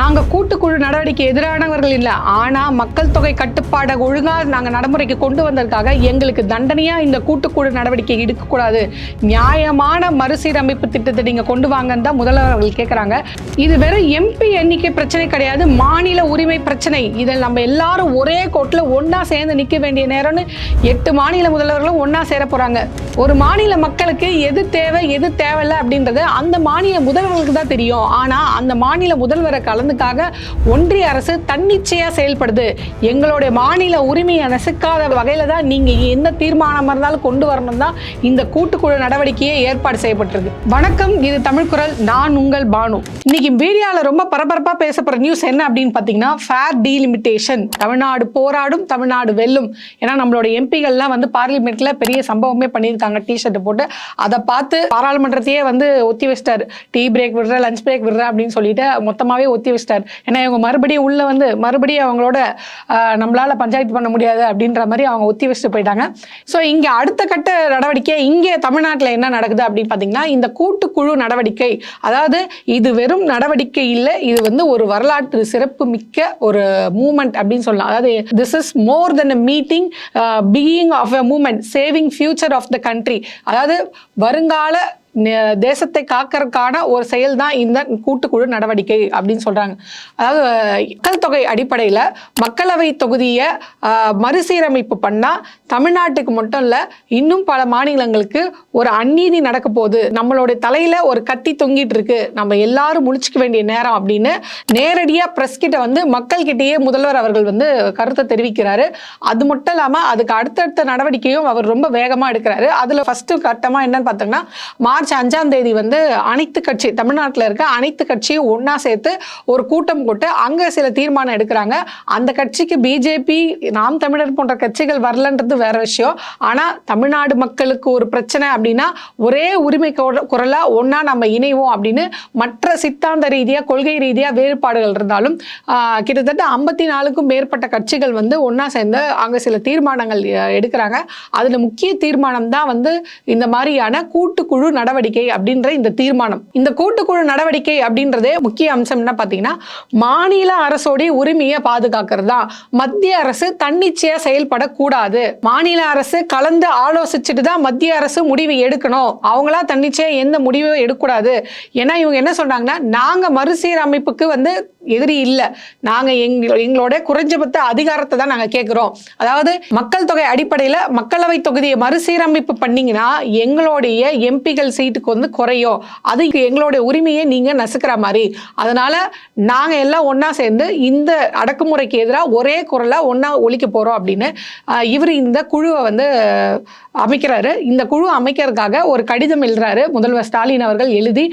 நாங்க கூட்டுக்குழு நடவடிக்கை எதிரானவர்கள் இல்லை. ஆனா மக்கள் தொகை கட்டுப்பாடை ஒழுங்கா நாங்க நடைமுறைக்கு கொண்டு வந்ததுக்காக எங்களுக்கு தண்டனையா இந்த கூட்டுக்குழு நடவடிக்கை எடுக்கக்கூடாது. நியாயமான மறுசீரமைப்பு திட்டத்தை நீங்க கொண்டு வாங்கன்னு தான் முதல்வர்கள் கேட்குறாங்க இது வெறும் எம்பி எண்ணிக்கை பிரச்சனை கிடையாது. மாநில உரிமை பிரச்சனை. இதில் நம்ம எல்லாரும் ஒரே கோட்டில் ஒன்றா சேர்ந்து நிற்க வேண்டிய நேரம்னு எட்டு மாநில முதல்வர்களும் ஒன்றா சேர போறாங்க. ஒரு மாநில மக்களுக்கு எது தேவை எது தேவையில்ல அப்படின்றது அந்த மாநில முதல்வர்களுக்கு தான் தெரியும். ஆனா அந்த மாநில முதல்வரை கலந்து கலந்துக்காக ஒன்றிய அரசு தன்னிச்சையா செயல்படுது. எங்களுடைய மாநில உரிமையை நசுக்காத வகையில தான் நீங்க எந்த தீர்மானம் இருந்தாலும் கொண்டு வரணும் தான் இந்த கூட்டுக்குழு நடவடிக்கையே ஏற்பாடு செய்யப்பட்டிருக்கு. வணக்கம் இது தமிழ் குரல். நான் உங்கள் பானு. இன்னைக்கு மீடியாவில் ரொம்ப பரபரப்பா பேசப்படுற நியூஸ் என்ன அப்படின்னு பார்த்தீங்கன்னா ஃபேர் டீலிமிட்டேஷன் தமிழ்நாடு போராடும் தமிழ்நாடு வெல்லும். ஏன்னா நம்மளோட எம்பிகள்லாம் வந்து பார்லிமெண்ட்ல பெரிய சம்பவமே பண்ணியிருக்காங்க. டிஷர்ட் போட்டு அதை பார்த்து பாராளுமன்றத்தையே வந்து ஒத்தி வச்சிட்டாரு. டீ பிரேக் விடுற லஞ்ச் பிரேக் விடுற அப்படின்னு சொல்லிட்டு மொத்தமாவே ஒத்தி வச்சிட்டாரு ஏன்னா இவங்க மறுபடியும் உள்ள வந்து மறுபடியும் அவங்களோட நம்மளால் நம்மளால பஞ்சாயத்து பண்ண முடியாது அப்படின்ற மாதிரி அவங்க ஒத்தி வச்சுட்டு போயிட்டாங்க. ஸோ இங்கே அடுத்த கட்ட நடவடிக்கை இங்கே தமிழ்நாட்டில் என்ன நடக்குது அப்படின்னு பார்த்தீங்கன்னா இந்த கூட்டுக்குழு நடவடிக்கை. அதாவது இது வெறும் நடவடிக்கை இல்லை இது வந்து ஒரு வரலாற்று சிறப்பு மிக்க ஒரு மூமெண்ட் அப்படின்னு சொல்லலாம். அதாவது this is more than a meeting being of a moment saving future of the country அதாவது வருங்கால தேசத்தை காக்கறதுக்கான ஒரு செயல் தான் இந்த கூட்டுக்குழு நடவடிக்கை அப்படின்னு சொல்றாங்க. அதாவது மக்கள் தொகை அடிப்படையில் மக்களவை தொகுதியை மறுசீரமைப்பு பண்ணா தமிழ்நாட்டுக்கு மட்டும் இல்லை இன்னும் பல மாநிலங்களுக்கு ஒரு அந்நீதி நடக்க போகுது. நம்மளுடைய தலையில ஒரு கத்தி தொங்கிட்டு இருக்கு. நம்ம எல்லாரும் முடிச்சுக்க வேண்டிய நேரம் அப்படின்னு நேரடியா பிரஸ் கிட்ட வந்து மக்கள் கிட்டேயே முதல்வர் அவர்கள் வந்து கருத்தை தெரிவிக்கிறாரு. அது மட்டும் இல்லாம அதுக்கு அடுத்தடுத்த நடவடிக்கையும் அவர் ரொம்ப வேகமா எடுக்கிறாரு. அதுல ஃபர்ஸ்ட் கட்டமா என்னன்னு பார்த்தோம்னா மார்ச் அஞ்சாம் தேதி வந்து அனைத்து கட்சி தமிழ்நாட்டில் இருக்க அனைத்து கட்சியும் ஒன்றா சேர்த்து ஒரு கூட்டம் போட்டு அங்கே சில தீர்மானம் எடுக்கிறாங்க. அந்த கட்சிக்கு பிஜேபி நாம் தமிழர் போன்ற கட்சிகள் வரலன்றது வேற விஷயம். ஆனால் தமிழ்நாடு மக்களுக்கு ஒரு பிரச்சனை அப்படின்னா ஒரே உரிமை குரலாக ஒன்றா நம்ம இணைவோம் அப்படின்னு மற்ற சித்தாந்த ரீதியாக கொள்கை ரீதியாக வேறுபாடுகள் இருந்தாலும் கிட்டத்தட்ட ஐம்பத்தி நாலுக்கும் மேற்பட்ட கட்சிகள் வந்து ஒன்றா சேர்ந்து அங்கே சில தீர்மானங்கள் எடுக்கிறாங்க. அதில் முக்கிய தீர்மானம் தான் வந்து இந்த மாதிரியான கூட்டுக்குழு நடவடிக்கை அப்படின்ற இந்த தீர்மானம். இந்த கூட்டுக்குழு நடவடிக்கை அப்படின்றதே முக்கிய அம்சம் என்ன பார்த்தீங்கன்னா மாநில அரசோடைய உரிமையை பாதுகாக்கிறது. தான் மத்திய அரசு தன்னிச்சையா செயல்படக்கூடாது. மாநில அரசு கலந்து ஆலோசிச்சுட்டு தான் மத்திய அரசு முடிவு எடுக்கணும். அவங்களா தன்னிச்சையா எந்த முடிவும் எடுக்கக்கூடாது. ஏன்னா இவங்க என்ன சொல்றாங்கன்னா நாங்க மறுசீரமைப்புக்கு வந்து எதிரி இல்லை. நாங்கள் எங்க எங்களோட குறைஞ்சபட்ச அதிகாரத்தை தான் நாங்கள் கேட்குறோம் அதாவது மக்கள் தொகை அடிப்படையில் மக்களவை தொகுதியை மறுசீரமைப்பு பண்ணிங்கன்னா எங்களுடைய எம்பிகள் சீட்டுக்கு வந்து குறையும். அதுக்கு எங்களுடைய உரிமையை நீங்கள் நசுக்கிற மாதிரி. அதனால் நாங்கள் எல்லாம் ஒன்றா சேர்ந்து இந்த அடக்குமுறைக்கு எதிராக ஒரே குரலா ஒன்றா ஒழிக்க போகிறோம் அப்படின்னு இவர் இந்த குழுவை வந்து அமைக்கிறாரு. இந்த குழு அமைக்கிறதுக்காக ஒரு கடிதம் எழுதுறாரு. முதல்வர் ஸ்டாலின் அவர்கள் எழுதி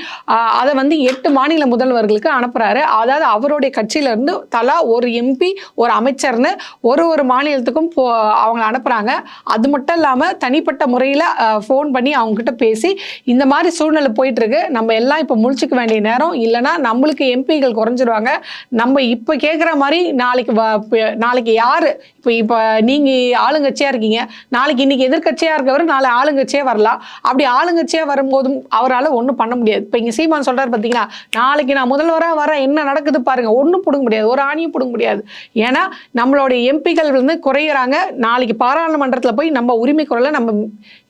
அதை வந்து எட்டு மாநில முதல்வர்களுக்கு அனுப்புகிறாரு அதாவது அவருடைய கட்சியில இருந்து தலா ஒரு எம்பி ஒரு அமைச்சர்னு ஒரு ஒரு மாநிலத்துக்கும் போ அவங்க அனுப்புறாங்க. அது மட்டும் இல்லாம தனிப்பட்ட முறையில் ஃபோன் பண்ணி அவங்க கிட்ட பேசி இந்த மாதிரி சூழ்நிலை போயிட்டு இருக்கு நம்ம எல்லாம் இப்போ முழிச்சுக்க வேண்டிய நேரம். இல்லைன்னா நம்மளுக்கு எம்பிகள் குறைஞ்சிருவாங்க. நம்ம இப்போ கேட்குற மாதிரி நாளைக்கு வ- நாளைக்கு யாரு? இப்போ இப்போ நீங்க ஆளுங்கட்சியா இருக்கீங்க. நாளைக்கு இன்னைக்கு எதிர்க்கட்சியா இருக்கவர் நாளை ஆளுங்கட்சியே வரலாம் அப்படி ஆளுங்கட்சியா வரும்போதும் அவரால் ஒன்றும் பண்ண முடியாது. இப்போ இங்கே சீமான் சொல்றாரு பார்த்தீங்களா நாளைக்கு நான் முதல்வராக வரேன். என்ன நடக்குது பாருங்க ஒன்றும் பிடுங்க முடியாது ஒரு ஆணியும் பிடுங்க முடியாது. ஏன்னா நம்மளுடைய எம்பிகள் வந்து குறையிறாங்க நாளைக்கு பாராளுமன்றத்தில் போய் நம்ம உரிமை குரலை நம்ம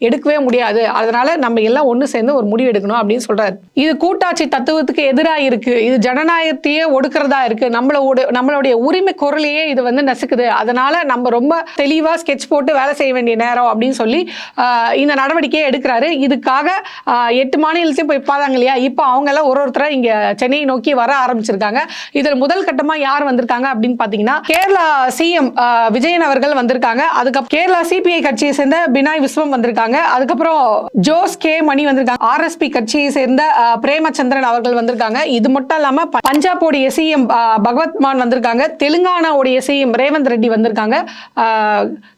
எடுக்கவே முடியாது. அதனால நம்ம எல்லாம் ஒன்று சேர்ந்து ஒரு முடிவு எடுக்கணும் அப்படின்னு சொல்றாரு. இது கூட்டாட்சி தத்துவத்துக்கு எதிராக இருக்கு. இது ஜனநாயகத்தையே ஒடுக்கிறதா இருக்கு. நம்மளோட நம்மளுடைய உரிமை குரலையே இது வந்து நசுக்குது. அதனால நம்ம ரொம்ப தெளிவாக ஸ்கெட்ச் போட்டு வேலை செய்ய வேண்டிய நேரம் அப்படின்னு சொல்லி இந்த நடவடிக்கையை எடுக்கிறாரு. இதுக்காக எட்டு மாநிலத்தையும் போய் பார்த்தாங்க இல்லையா? இப்போ அவங்க எல்லாம் ஒரு ஒருத்தரா இங்கே சென்னையை நோக்கி வர ஆரம்பிச்சிருக்காங்க. இதில் முதல் கட்டமா யார் வந்திருக்காங்க அப்படின்னு பாத்தீங்கன்னா கேரளா சிஎம் விஜயன் அவர்கள் வந்திருக்காங்க. அதுக்கப்புறம் கேரளா சிபிஐ கட்சியை சேர்ந்த பினாய் விஸ்வம் வந்திருக்காங்க. அதுக்கப்புறம் ஜோஸ் கே மணி வந்திருக்காங்க. ஆர்எஸ்பி கட்சியை சேர்ந்த பிரேமச்சந்திரன் அவர்கள் வந்திருக்காங்க. இது மட்டும் இல்லாம ப- பஞ்சாபோடைய சிஎம் பகவத் மான் வந்திருக்காங்க. தெலுங்கானாவுடைய சிஎம் ரேவந்த் ரெட்டி வந்திருக்காங்க.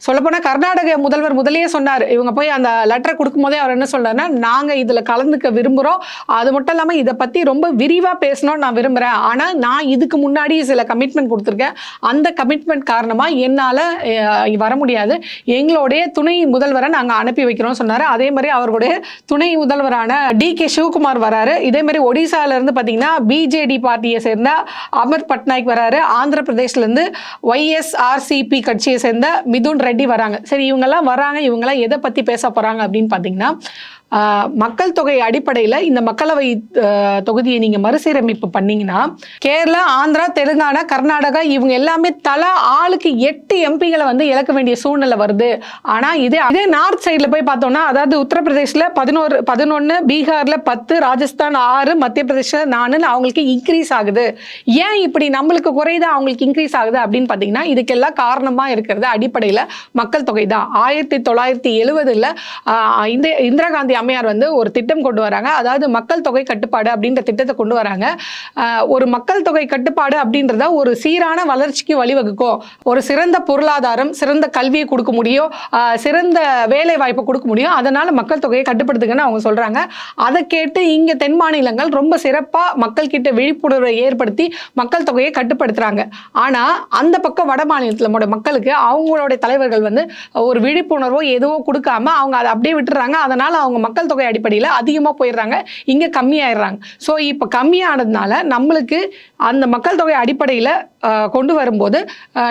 சொல்லப்போனா கர்நாடக முதல்வர் முதலே சொன்னார். இவங்க போய் அந்த லெட்டர் கொடுக்கும் போதே அவர் என்ன சொல்றாருன்னா நாங்க இதுல கலந்துக்க விரும்புறோம். அது மட்டும் இல்லாம இதை பத்தி ரொம்ப விரிவா பேசணும்னு நான் விரும்புறேன். ஆனா நான் நான் இதுக்கு முன்னாடி சில கமிட்மெண்ட் கொடுத்துருக்கேன். அந்த கமிட்மெண்ட் காரணமாக என்னால் வர முடியாது. எங்களுடைய துணை முதல்வரை நாங்கள் அனுப்பி வைக்கிறோம்னு சொன்னார். அதே மாதிரி அவர்களுடைய துணை முதல்வரான டி கே சிவகுமார் வராரு. இதே மாதிரி ஒடிசால இருந்து பிஜேடி பார்ட்டியை சேர்ந்த அமர் பட்நாயக் வராரு. ஆந்திர பிரதேஷ்லேருந்து ஒய்எஸ்ஆர்சிபி கட்சியை சேர்ந்த மிதுன் ரெட்டி வராங்க. சரி இவங்கெல்லாம் வராங்க. இவங்கெல்லாம் எதை பற்றி பேச போகிறாங்க அப்படின்னு பார்த்தீங்கன்னா மக்கள் தொகை அடிப்படையில் இந்த மக்களவை தொகுதியை நீங்கள் மறுசீரமைப்பு பண்ணீங்கன்னா கேரளா ஆந்திரா தெலுங்கானா கர்நாடகா இவங்க எல்லாமே தலா ஆளுக்கு எட்டு எம்பிகளை வந்து இழக்க வேண்டிய சூழ்நிலை வருது. ஆனால் இதே அதே நார்த் சைடில் போய் பார்த்தோம்னா அதாவது உத்தரப்பிரதேசில் பதினோரு பதினொன்று பீகாரில் பத்து ராஜஸ்தான் ஆறு மத்திய பிரதேச நானுன்னு அவங்களுக்கு இன்க்ரீஸ் ஆகுது. ஏன் இப்படி நம்மளுக்கு குறையுது அவங்களுக்கு இன்க்ரீஸ் ஆகுது அப்படின்னு பார்த்தீங்கன்னா இதுக்கெல்லாம் காரணமாக இருக்கிறது அடிப்படையில் மக்கள் தொகை தான். ஆயிரத்தி தொள்ளாயிரத்தி எழுவதில் இந்த இந்திரா காந்தி அம்மையார் வந்து ஒரு திட்டம் கொண்டு வராங்க. அதாவது மக்கள் தொகை கட்டுப்பாடு அப்படின்ற திட்டத்தை கொண்டு வராங்க. ஒரு மக்கள் தொகை கட்டுப்பாடு அப்படின்றத ஒரு சீரான வளர்ச்சிக்கு வழிவகுக்கும். ஒரு சிறந்த பொருளாதாரம் சிறந்த கல்வியை கொடுக்க முடியும். சிறந்த வேலை வாய்ப்பை கொடுக்க முடியும். அதனால மக்கள் தொகையை கட்டுப்படுத்துங்கன்னு அவங்க சொல்றாங்க. அதை கேட்டு இங்க தென் மாநிலங்கள் ரொம்ப சிறப்பா மக்கள் கிட்ட விழிப்புணர்வை ஏற்படுத்தி மக்கள் தொகையை கட்டுப்படுத்துறாங்க. ஆனா அந்த பக்கம் வட மாநிலத்தில் மக்களுக்கு அவங்களோட தலைவர்கள் வந்து ஒரு விழிப்புணர்வோ எதுவோ கொடுக்காம அவங்க அதை அப்படியே விட்டுறாங்க. அதனால அவங்க மக்கள் தொகை அடிப்படையில் அதிகமாக போயிடுறாங்க. இங்கே கம்மியாயிடுறாங்க. ஸோ இப்போ கம்மியானதுனால நம்மளுக்கு அந்த மக்கள் தொகை அடிப்படையில் கொண்டு வரும்போது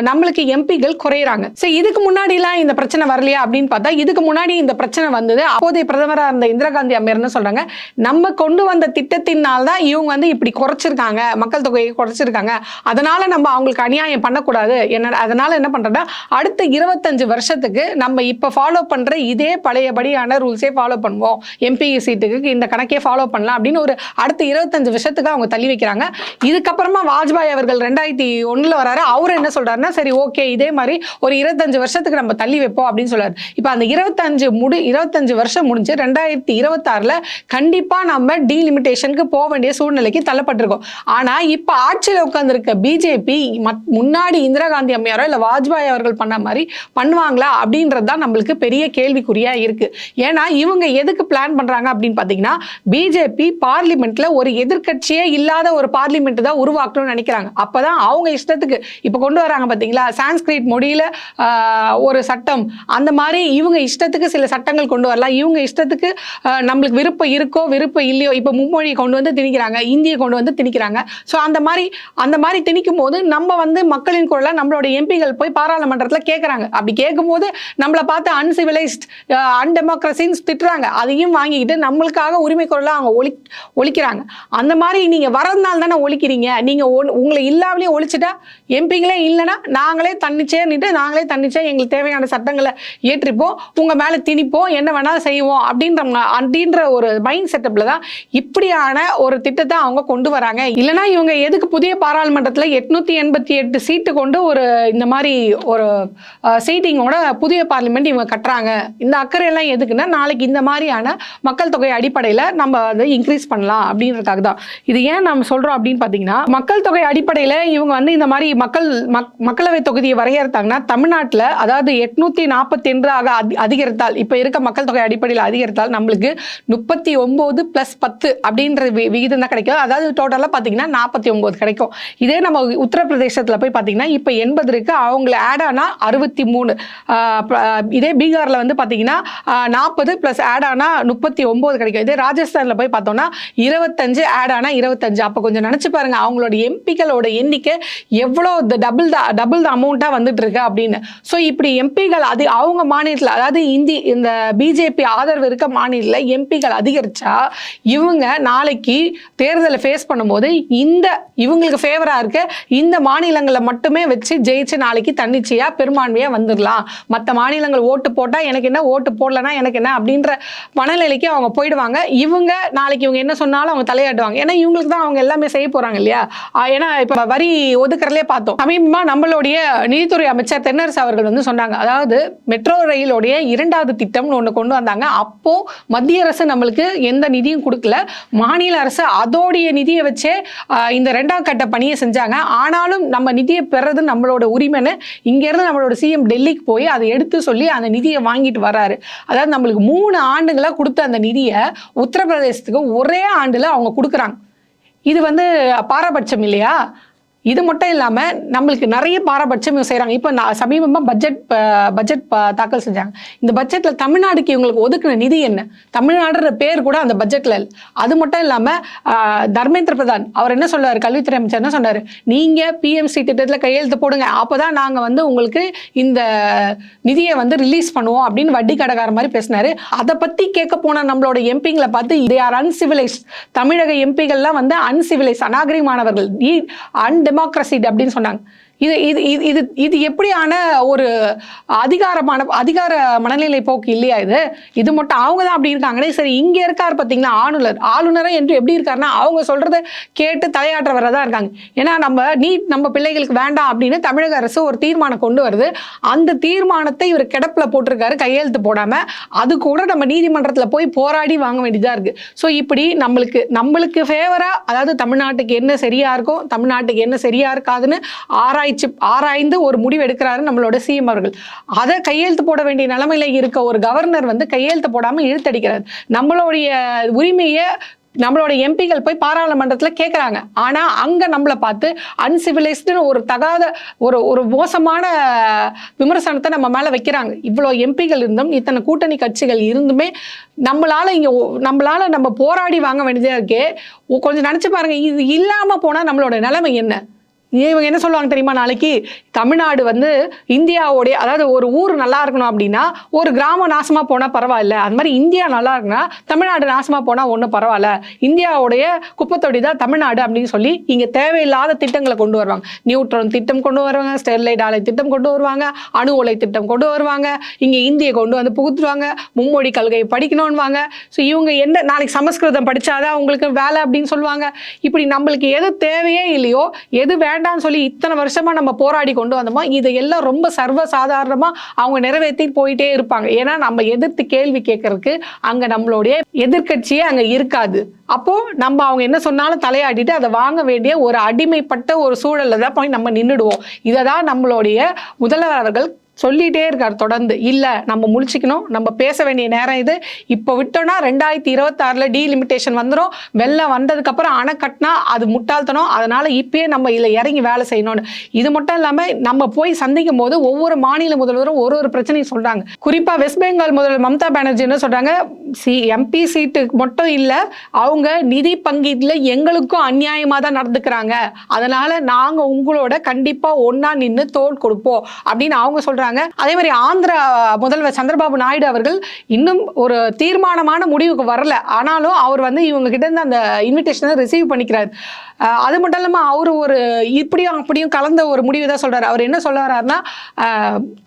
நம்மளுக்கு எம்பிகள் குறையிறாங்க. ஸோ இதுக்கு முன்னாடிலாம் இந்த பிரச்சனை வரலையா அப்படின்னு பார்த்தா இதுக்கு முன்னாடி இந்த பிரச்சனை வந்தது அப்போதைய பிரதமராக இருந்த இந்திரா காந்தி அம்மையர்னு சொல்கிறாங்க சொல்றாங்க. நம்ம கொண்டு வந்த திட்டத்தினால் தான் இவங்க வந்து இப்படி குறைச்சிருக்காங்க மக்கள் தொகையை குறைச்சிருக்காங்க. அதனால் நம்ம அவங்களுக்கு அநியாயம் பண்ணக்கூடாது. என்ன அதனால் என்ன பண்ணுறோன்னா அடுத்த இருபத்தஞ்சு வருஷத்துக்கு நம்ம இப்போ ஃபாலோ பண்ணுற இதே பழையபடியான ரூல்ஸே ஃபாலோ பண்ணுவோம். எம்பி சீட்டுக்கு இந்த கணக்கே ஃபாலோ பண்ணலாம் அப்படின்னு ஒரு அடுத்த இருபத்தஞ்சு வருஷத்துக்கு அவங்க தள்ளி வைக்கிறாங்க. இதுக்கப்புறமா வாஜ்பாய் அவர்கள் ரெண்டாயிரத்தி ஒன்றில் வராரு. அவர் என்ன சொல்றாருன்னா சரி ஓகே இதே மாதிரி ஒரு இருபத்தஞ்சு வருஷத்துக்கு நம்ம தள்ளி வைப்போம் அப்படின்னு சொல்கிறார் இப்போ அந்த இருபத்தஞ்சு முடி இருபத்தஞ்சு வருஷம் முடிஞ்சு ரெண்டாயிரத்தி இருபத்தாறுல கண்டிப்பா நம்ம டீலிமிட்டேஷனுக்கு போக வேண்டிய சூழ்நிலைக்கு தள்ளப்பட்டிருக்கோம். ஆனா இப்போ ஆட்சியில் உட்காந்துருக்க பிஜேபி முன்னாடி இந்திரா காந்தி அம்மையாரோ இல்லை வாஜ்பாய் அவர்கள் பண்ண மாதிரி பண்ணுவாங்களா அப்படின்றது தான் நம்மளுக்கு பெரிய கேள்விக்குறியா இருக்கு. ஏன்னா இவங்க எதுக்கு பிளான் பண்றாங்க அப்படின்னு பாத்தீங்கன்னா பிஜேபி பார்லிமெண்ட்ல ஒரு எதிர்கட்சியே இல்லாத ஒரு பார்லிமெண்ட் தான் உருவாக்கணும்னு நினைக்கிறாங்க. அப்பதான் அவங்க இஷ்டத்துக்கு இப்ப கொண்டு வராங்க பாத்தீங்களா? சான்ஸ்கிரிட் மொழியில ஒரு சட்டம். அந்த மாதிரி இவங்க இஷ்டத்துக்கு சில சட்டங்கள் கொண்டு வரலாம். இவங்க இஷ்டத்துக்கு நம்மளுக்கு விருப்பம் இருக்கோ விருப்பம் இல்லையோ இப்போ மும்மொழியை கொண்டு வந்து திணிக்கிறாங்க. இந்தியை கொண்டு வந்து திணிக்கிறாங்க. ஸோ அந்த மாதிரி அந்த மாதிரி திணிக்கும் போது நம்ம வந்து மக்களின் குரலை நம்மளோட எம்பிகள் போய் பாராளுமன்றத்தில் கேட்குறாங்க அப்படி கேட்கும்போது நம்மளை பார்த்து அன்சிவிலைஸ்ட் அன்டெமோக்ரஸின்னு திட்டுறாங்க. அதையும் வாங்கிக்கிட்டு நம்மளுக்காக உரிமை குரலாக அவங்க ஒழி ஒழிக்கிறாங்க அந்த மாதிரி நீங்கள் வரதுனால தானே ஒழிக்கிறீங்க நீங்கள் உங்களை இல்லாமலே ஒழிச்சிட்டா எம்பிங்களே இல்லைன்னா நாங்களே தன்னிச்சே நின்று நாங்களே தன்னிச்சே எங்களுக்கு தேவையான சட்டங்களை ஏற்றிப்போம். உங்கள் மேலே திணிப்போம். என்ன வேணாலும் செய்வோம் அப்படின்ற அப்படின்ற ஒரு மைண்ட் செட்டப்பில் தான் இப்படியான ஒரு திட்டத்தை அவங்க கொண்டு வராங்க. இல்லைன்னா இவங்க எதுக்கு புதிய பாராளுமன்றத்தில் எட்நூற்றி எண்பத்தி எட்டு சீட்டு கொண்டு ஒரு இந்த மாதிரி ஒரு சீட்டிங்கோட புதிய பார்லிமெண்ட் இவங்க கட்டுறாங்க. இந்த அக்கறை எல்லாம் எதுக்குன்னா நாளைக்கு இந்த மாதிரி மாதிரியான மக்கள் தொகை அடிப்படையில் நம்ம அதை இன்க்ரீஸ் பண்ணலாம் அப்படின்றதுக்காக தான் இது ஏன் நம்ம சொல்றோம் அப்படின்னு பார்த்தீங்கன்னா மக்கள் தொகை அடிப்படையில் இவங்க வந்து இந்த மாதிரி மக்கள் மக் மக்களவை தொகுதியை வரையறுத்தாங்கன்னா தமிழ்நாட்டில் அதாவது எட்நூத்தி நாற்பத்தி ஆக அதி- அதிகரித்தால் இப்போ இருக்க மக்கள் தொகை அடிப்படையில் அதிகரித்தால் நம்மளுக்கு முப்பத்தி ஒன்பது ப்ளஸ் பத்து அப்படின்ற வி- விகிதம் தான் கிடைக்கும். அதாவது டோட்டலாக பார்த்தீங்கன்னா நாற்பத்தி ஒன்பது கிடைக்கும். இதே நம்ம உத்தரப்பிரதேசத்தில் போய் பார்த்தீங்கன்னா இப்போ எண்பது இருக்கு. அவங்கள ஆட் ஆனால் அறுபத்தி மூணு. இதே பீகாரில் வந்து பார்த்தீங்கன்னா நாற்பது ப்ளஸ் ஆட் ஆனால் முப்பத்தி ஒம்பது கிடைக்கும். இதே ராஜஸ்தானில் போய் பார்த்தோம்னா இருபத்தஞ்சு ஆட் ஆனால் இருபத்தஞ்சு. அப்போ கொஞ்சம் நினச்சி பாருங்க அவங்களோட எம்பிக்களோட எண்ணிக்கை எவ்வளோ டபுள் தான் டபுள் த அமௌண்ட்டாக வந்துட்டு இருக்கு அப்படின்னு. ஸோ இப்படி எம்பிகள் அது அவங்க மாநிலத்தில் அதாவது இந்தி இந்த பிஜேபி ஆதரவு இருக்க மாநிலத்தில் எம்பிகள் அதிகரிச்சா இவங்க நாளைக்கு தேர்தலை ஃபேஸ் பண்ணும்போது இந்த இவங்களுக்கு ஃபேவராக இருக்க இந்த மாநிலங்களை மட்டுமே வச்சு ஜெயிச்சு நாளைக்கு தன்னிச்சையாக பெரும்பான்மையாக வந்துடலாம் மற்ற மாநிலங்கள் ஓட்டு போட்டால் எனக்கு என்ன ஓட்டு போடலன்னா எனக்கு என்ன அப்படின்ற மனநிலைக்கு அவங்க போயிடுவாங்க. இவங்க நாளைக்கு இவங்க என்ன சொன்னாலும் அவங்க தலையாட்டுவாங்க. ஏன்னா இவங்களுக்கு தான் அவங்க எல்லாமே செய்ய போகிறாங்க இல்லையா? ஏன்னா இப்போ வரி ஒதுக்குறதுலே பார்த்தோம். சமீபமாக நம்மளுடைய நிதித்துறை அமைச்சர் தென்னரசு அவர்கள் வந்து சொன்னாங்க. அதாவது மெட்ரோ ரயிலுடைய இரண்டாவது திட்டம்னு ஒன்று கொண்டு வந்தாங்க. அப்போ மத்திய அரசு நம்மளுக்கு எந்த நிதியும் கொடுக்கல. மாநில அரசு அதோடைய நிதியை வச்சே இந்த ரெண்டாம் கட்ட பணியை செஞ்சாங்க. ஆனாலும் நம்ம நிதியை பெறது நம்மளோட உரிமைன்னு இங்கேருந்து நம்மளோட சிஎம் டெல்லிக்கு போய் அதை எடுத்து சொல்லி அந்த நிதியை வாங்கிட்டு வராரு. அதாவது நம்மளுக்கு மூணு ஆண்டுகள் கொடுத்த அந்த நிதியை உத்தரப்பிரதேசத்துக்கு ஒரே ஆண்டில் அவங்க கொடுக்குறாங்க. இது வந்து பாரபட்சம் இல்லையா? இது மட்டும் இல்லாமல் நம்மளுக்கு நிறைய பாரபட்சம் செய்கிறாங்க இப்போ நான் சமீபமாக பட்ஜெட் பட்ஜெட் தாக்கல் செஞ்சாங்க. இந்த பட்ஜெட்டில் தமிழ்நாடுக்கு இவங்களுக்கு ஒதுக்குன நிதி என்ன? தமிழ்நாடுன்ற பேர் கூட அந்த பட்ஜெட்டில் இல்லை. அது மட்டும் இல்லாமல் தர்மேந்திர பிரதான் அவர் என்ன சொல்றாரு? கல்வித்துறை அமைச்சர் என்ன சொன்னார்? நீங்கள் பிஎம்சி திட்டத்தில் கையெழுத்து போடுங்க. அப்போ தான் நாங்கள் வந்து உங்களுக்கு இந்த நிதியை வந்து ரிலீஸ் பண்ணுவோம் அப்படின்னு வட்டி கடைக்கார மாதிரி பேசினார். அதை பற்றி கேட்க போன நம்மளோட எம்பிங்களை பார்த்து இதே ஆர் அன்சிவிலைஸ் தமிழக எம்பிகள்லாம் வந்து அன்சிவிலைஸ் அநாகரிகமானவர்கள். டெமோக்ரஸி அப்படின்னு சொன்னாங்க. இது இது இது இது இது எப்படியான ஒரு அதிகாரமான அதிகார மனநிலை போக்கு இல்லையா இது? இது மட்டும் அவங்க தான் அப்படி இருக்காங்களே. சரி இங்கே இருக்கார் பார்த்தீங்களா? ஆளுநர். ஆளுநரை என்று எப்படி இருக்காருன்னா அவங்க சொல்கிறத கேட்டு தலையாற்ற தான் இருக்காங்க. ஏன்னா நம்ம நீட் நம்ம பிள்ளைகளுக்கு வேண்டாம் அப்படின்னு தமிழக அரசு ஒரு தீர்மானம் கொண்டு வருது. அந்த தீர்மானத்தை இவர் கிடப்பில் போட்டிருக்காரு கையெழுத்து போடாமல் அது கூட நம்ம நீதிமன்றத்தில் போய் போராடி வாங்க வேண்டியதாக இருக்குது ஸோ இப்படி நம்மளுக்கு நம்மளுக்கு ஃபேவராக அதாவது தமிழ்நாட்டுக்கு என்ன சரியாக இருக்கும் தமிழ்நாட்டுக்கு என்ன சரியாக இருக்காதுன்னு ஆராய்ச்சி ஆராய்ந்து ஒரு முடிவு எடுக்கிறாரு நம்மளோட சிஎம் அவர்கள். அதை கையெழுத்து போட வேண்டிய நிலைமையில இருக்க ஒரு கவர்னர் வந்து கையெழுத்து போடாமல் இழுத்தடிக்கிறார். நம்மளுடைய உரிமையை நம்மளோட எம்பிகள் போய் பாராளுமன்றத்தில் கேட்குறாங்க ஆனால் அங்கே நம்மளை பார்த்து அன்சிவிலைஸ்டுன்னு ஒரு தகாத ஒரு ஒரு மோசமான விமர்சனத்தை நம்ம மேலே வைக்கிறாங்க. இவ்வளோ எம்பிகள் இருந்தும் இத்தனை கூட்டணி கட்சிகள் இருந்துமே நம்மளால் இங்கே நம்மளால் நம்ம போராடி வாங்க வேண்டியதாக இருக்கே. கொஞ்சம் நினச்சி பாருங்கள் இது இல்லாமல் போனால் நம்மளோட நிலைமை என்ன? இவங்க என்ன சொல்லுவாங்க தெரியுமா நாளைக்கு? தமிழ்நாடு வந்து இந்தியாவோடைய அதாவது ஒரு ஊர் நல்லா இருக்கணும் அப்படின்னா ஒரு கிராமம் நாசமாக போனால் பரவாயில்ல. அது மாதிரி இந்தியா நல்லா இருக்குன்னா தமிழ்நாடு நாசமாக போனால் ஒன்றும் பரவாயில்ல. இந்தியாவுடைய குப்பத்தொடி தான் தமிழ்நாடு அப்படின்னு சொல்லி இங்கே தேவையில்லாத திட்டங்களை கொண்டு வருவாங்க. நியூட்ரன் திட்டம் கொண்டு வருவாங்க ஸ்டெர்லைட் ஆலை திட்டம் கொண்டு வருவாங்க அணு உலை திட்டம் கொண்டு வருவாங்க இங்கே இந்தியை கொண்டு வந்து புகுத்துருவாங்க மும்மொழி கல்கை படிக்கணும்வாங்க ஸோ இவங்க என்ன நாளைக்கு சமஸ்கிருதம் படித்தாதான் உங்களுக்கு வேலை அப்படின்னு சொல்லுவாங்க. இப்படி நம்மளுக்கு எது தேவையே இல்லையோ எது வேண்டாம்னு சொல்லி இத்தனை வருஷமா நம்ம போராடி கொண்டு வந்தோமோ இதையெல்லாம் ரொம்ப சர்வ சாதாரணமா அவங்க நிறைவேற்றி போயிட்டே இருப்பாங்க. ஏன்னா நம்ம எதிர்த்து கேள்வி கேட்கறதுக்கு அங்க நம்மளுடைய எதிர்க்கட்சியே அங்க இருக்காது. அப்போ நம்ம அவங்க என்ன சொன்னாலும் தலையாடிட்டு அதை வாங்க வேண்டிய ஒரு அடிமைப்பட்ட ஒரு சூழல்ல தான் போய் நம்ம நின்றுடுவோம் இதை தான் நம்மளுடைய முதல்வர் அவர்கள் சொல்லிட்டே இருக்கார் தொடர்ந்து. இல்லை நம்ம முழிச்சிக்கணும். நம்ம பேச வேண்டிய நேரம் இது. இப்போ விட்டோம்னா ரெண்டாயிரத்தி இருபத்தாறில் டீலிமிட்டேஷன் வந்துடும் வெள்ளம் வந்ததுக்கப்புறம் அணை கட்டினா அது முட்டாள்தனம். அதனால் இப்பயே நம்ம இதில் இறங்கி வேலை செய்யணும்னு. இது மட்டும் இல்லாமல் நம்ம போய் சந்திக்கும் போது ஒவ்வொரு மாநில முதல்வரும் ஒரு ஒரு பிரச்சனையும் சொல்கிறாங்க குறிப்பாக வெஸ்ட் பெங்கால் முதல்வர் மம்தா பானர்ஜி என்ன சொல்கிறாங்க சி எம்பி சீட்டு மட்டும் இல்லை அவங்க நிதி பங்கீட்டில் எங்களுக்கும் அநியாயமாக தான் நடந்துக்கிறாங்க. அதனால் நாங்கள் உங்களோட கண்டிப்பாக ஒன்றா நின்று தோல் கொடுப்போம். அப்படின்னு அவங்க சொல்கிறாங்க அதே மாதிரி ஆந்திரா முதல்வர் சந்திரபாபு நாயுடு அவர்கள் இன்னும் ஒரு தீர்மானமான முடிவுக்கு வரல. ஆனாலும் அவர் வந்து இவங்க கிட்ட இருந்து அந்த இன்விடேஷனை ரிசீவ் பண்ணிக்கிறார். அது மட்டும் இல்லாமல் அவர் ஒரு இப்படியும் அப்படியும் கலந்த ஒரு முடிவு தான் சொல்கிறார் அவர் என்ன சொல்ல வர்றாருன்னா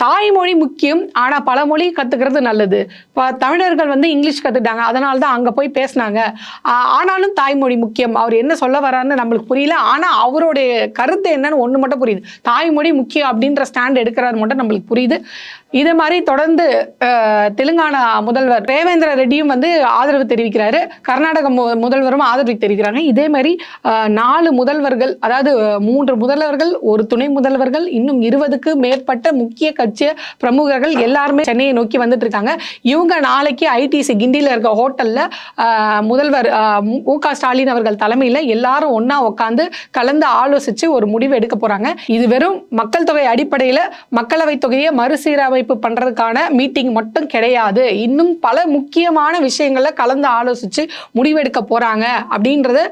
தாய்மொழி முக்கியம் ஆனால் பல மொழி கற்றுக்கிறது நல்லது. இப்போ தமிழர்கள் வந்து இங்கிலீஷ் கற்றுக்கிட்டாங்க அதனால தான் அங்கே போய் பேசினாங்க. ஆனாலும் தாய்மொழி முக்கியம். அவர் என்ன சொல்ல வர்றாருன்னு நம்மளுக்கு புரியல. ஆனால் அவருடைய கருத்து என்னன்னு ஒன்று மட்டும் புரியுது. தாய்மொழி முக்கியம் அப்படின்ற ஸ்டாண்ட் எடுக்கிறாரு மட்டும் நம்மளுக்கு புரியுது. இது மாதிரி தொடர்ந்து தெலுங்கானா முதல்வர் ரேவேந்திர ரெட்டியும் வந்து ஆதரவு தெரிவிக்கிறாரு. கர்நாடக முதல்வரும் ஆதரவு தெரிவிக்கிறாங்க. இதே மாதிரி நாலு முதல்வர்கள் அதாவது மூன்று முதல்வர்கள் ஒரு துணை முதல்வர்கள் இன்னும் இருபதுக்கு மேற்பட்ட முக்கிய கட்சி பிரமுகர்கள் எல்லாருமே சென்னையை நோக்கி வந்துட்டு இருக்காங்க இவங்க நாளைக்கு ஐடிசி கிண்டியில் இருக்க ஹோட்டல்ல முதல்வர் மு க ஸ்டாலின் அவர்கள் தலைமையில் எல்லாரும் ஒன்னா உட்காந்து கலந்து ஆலோசிச்சு ஒரு முடிவு எடுக்க போறாங்க. இது வெறும் மக்கள் தொகை அடிப்படையில் மக்களவை தொகையை மறுசீரமைப்பு பண்றதுக்கான மீட்டிங் மட்டும் கிடையாது. இன்னும் பல முக்கியமான விஷயங்கள்ல கலந்து ஆலோசிச்சு முடிவெடுக்க போறாங்க அப்படின்றது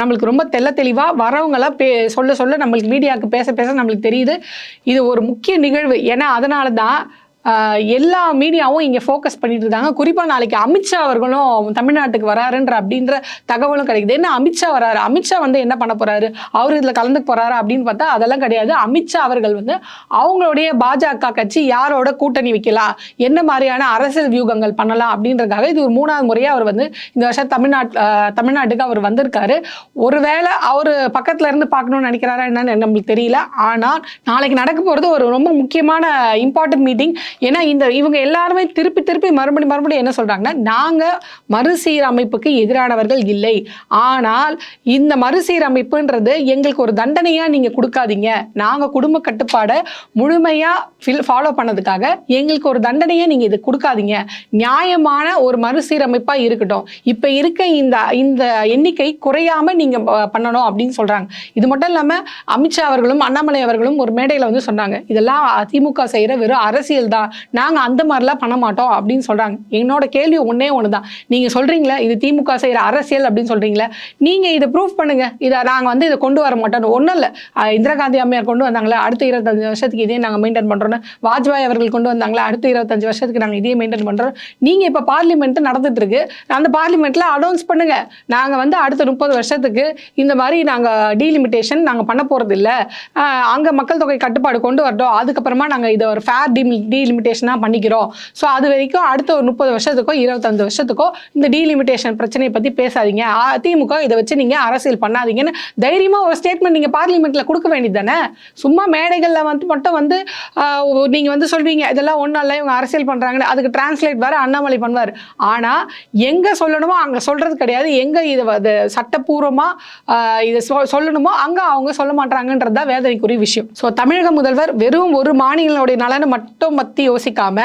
நம்மளுக்கு ரொம்ப தெள்ள தெளிவா வரவங்களாம் பே சொல்ல சொல்ல நம்மளுக்கு மீடியாவுக்கு பேச பேச நம்மளுக்கு தெரியுது. இது ஒரு முக்கிய நிகழ்வு. ஏன்னா அதனால தான் எல்லா மீடியாவும் இங்கே ஃபோக்கஸ் பண்ணிட்டு இருக்காங்க. குறிப்பாக நாளைக்கு அமித்ஷா அவர்களும் தமிழ்நாட்டுக்கு வராருன்ற அப்படின்ற தகவலும் கிடைக்குது. என்ன அமித்ஷா வராரு? அமித்ஷா வந்து என்ன பண்ண போறாரு? அவர் இதில் கலந்துக்க போறாரு அப்படின்னு பார்த்தா அதெல்லாம் கிடையாது. அமித்ஷா அவர்கள் வந்து அவங்களுடைய பாஜக கட்சி யாரோட கூட்டணி வைக்கலாம்? என்ன மாதிரியான அரசியல் வியூகங்கள் பண்ணலாம் அப்படின்றதுக்காக இது ஒரு மூணாவது முறையாக அவர் வந்து இந்த வருஷம் தமிழ்நாட் தமிழ்நாட்டுக்கு அவர் வந்திருக்காரு. ஒருவேளை அவர் பக்கத்துல இருந்து பார்க்கணும்னு நினைக்கிறாரா என்னன்னு நம்மளுக்கு தெரியல. ஆனால் நாளைக்கு நடக்க போகிறது ஒரு ரொம்ப முக்கியமான இம்பார்ட்டன்ட் மீட்டிங் ஏன்னா இந்த இவங்க எல்லாருமே திருப்பி திருப்பி மறுபடி மறுபடியும் என்ன சொல்கிறாங்கன்னா நாங்கள் மறுசீரமைப்புக்கு எதிரானவர்கள் இல்லை. ஆனால் இந்த மறுசீரமைப்புன்றது எங்களுக்கு ஒரு தண்டனையாக நீங்கள் கொடுக்காதீங்க. நாங்கள் குடும்ப கட்டுப்பாடை முழுமையாக ஃபில் ஃபாலோ பண்ணதுக்காக எங்களுக்கு ஒரு தண்டனையை நீங்கள் இது கொடுக்காதீங்க. நியாயமான ஒரு மறுசீரமைப்பாக இருக்கட்டும். இப்போ இருக்க இந்த இந்த எண்ணிக்கை குறையாமல் நீங்கள் பண்ணணும் அப்படின்னு சொல்கிறாங்க இது மட்டும் இல்லாமல் அமித்ஷா அவர்களும் அண்ணாமலை அவர்களும் ஒரு மேடையில் வந்து சொன்னாங்க. இதெல்லாம் அதிமுக செய்கிற வெறும் அரசியல் தான். நாங்க அந்த மாதிரிலாம் பண்ண மாட்டோம் அப்படின்னு சொல்றாங்க. என்னோட கேள்வி ஒண்ணே ஒண்ணுதான். நீங்க சொல்கிறீங்களே இது திமுக செய்யற அரசியல் அப்படின்னு சொல்கிறீங்களே நீங்க இதை ப்ரூஃப் பண்ணுங்க. இதை நாங்க வந்து இதை கொண்டு வர மாட்டோம் ஒன்றும் இல்லை. இந்திரா காந்தி அம்மையார் கொண்டு வந்தாங்களே அடுத்த இருபத்தஞ்சு வருஷத்துக்கு இதே நாங்க மெயின்டைன் பண்றோம்னு. வாஜ்பாய் அவர்கள் கொண்டு வந்தாங்களே அடுத்த இருபத்தஞ்சு வருஷத்துக்கு நாங்க இதே மெயின்டைன் பண்றோம் நீங்க இப்ப பார்லிமெண்ட் நடந்துட்டு இருக்கு அந்த பார்லிமெண்ட்டில் அனௌன்ஸ் பண்ணுங்க. நாங்க வந்து அடுத்த முப்பது வருஷத்துக்கு இந்த மாதிரி நாங்க டீலிமிட்டேஷன் நாங்க பண்ண போகிறது இல்லை ஆஹ் அங்க மக்கள் தொகை கட்டுப்பாடு கொண்டு வரட்டும். அதுக்கப்புறமா நாங்க இதை ஒரு ஃபேர் டீ டீலிமிட்டேஷனாக பண்ணிக்கிறோம். ஸோ அது வரைக்கும் அடுத்த ஒரு முப்பது வருஷத்துக்கோ இருபத்தஞ்சு வருஷத்துக்கோ இந்த டீலிமிட்டேஷன் பிரச்சனையை பற்றி பேசாதீங்க. அதிமுக இதை வச்சு நீங்கள் அரசியல் பண்ணாதீங்கன்னு தைரியமாக ஒரு ஸ்டேட்மெண்ட் நீங்கள் பார்லிமெண்ட்டில் கொடுக்க வேண்டியது தானே? சும்மா மேடைகளில் வந்து மட்டும் வந்து நீங்கள் வந்து சொல்வீங்க இதெல்லாம் ஒன்றும் இல்லை இவங்க அரசியல் பண்ணுறாங்கன்னு அதுக்கு டிரான்ஸ்லேட் வேறு அண்ணாமலை பண்ணுவார். ஆனால் எங்கே சொல்லணுமோ அங்கே சொல்கிறது கிடையாது. எங்கே இதை சட்டப்பூர்வமாக இதை சொ- சொல்லணுமோ அங்கே அவங்க சொல்ல மாட்டாங்கன்றது தான் வேதனைக்குரிய விஷயம். ஸோ தமிழக முதல்வர் வெறும் ஒரு மாநிலங்களுடைய நலனை மட்டும் பத்தி யோசிக்காம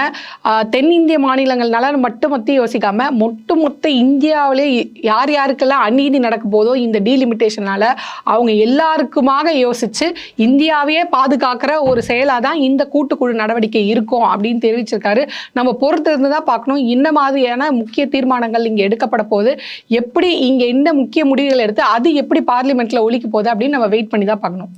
தென்னிந்திய மாநிலங்கள் மட்டும் மட்டும் யோசிக்காமல் யோசிக்காம ஒட்டுமொத்த இந்தியாவிலே யார் யாருக்கெல்லாம் அநீதி நடக்க போதோ இந்த டீலிமிட்டேஷனால அவங்க எல்லாருக்குமாக யோசிச்சு இந்தியாவையே பாதுகாக்கிற ஒரு செயலாக தான் இந்த கூட்டுக்குழு நடவடிக்கை இருக்கும் அப்படின்னு தெரிவிச்சிருக்காரு. நம்ம பொறுத்து இருந்து தான் பார்க்கணும். இந்த மாதிரியான முக்கிய தீர்மானங்கள் இங்கே எடுக்கப்பட போகுது? எப்படி இங்கே என்ன முக்கிய முடிவுகள் எடுத்து அது எப்படி பார்லிமெண்ட்ல ஒழிக்க போகுது அப்படின்னு நம்ம வெயிட் பண்ணி தான் பார்க்கணும்.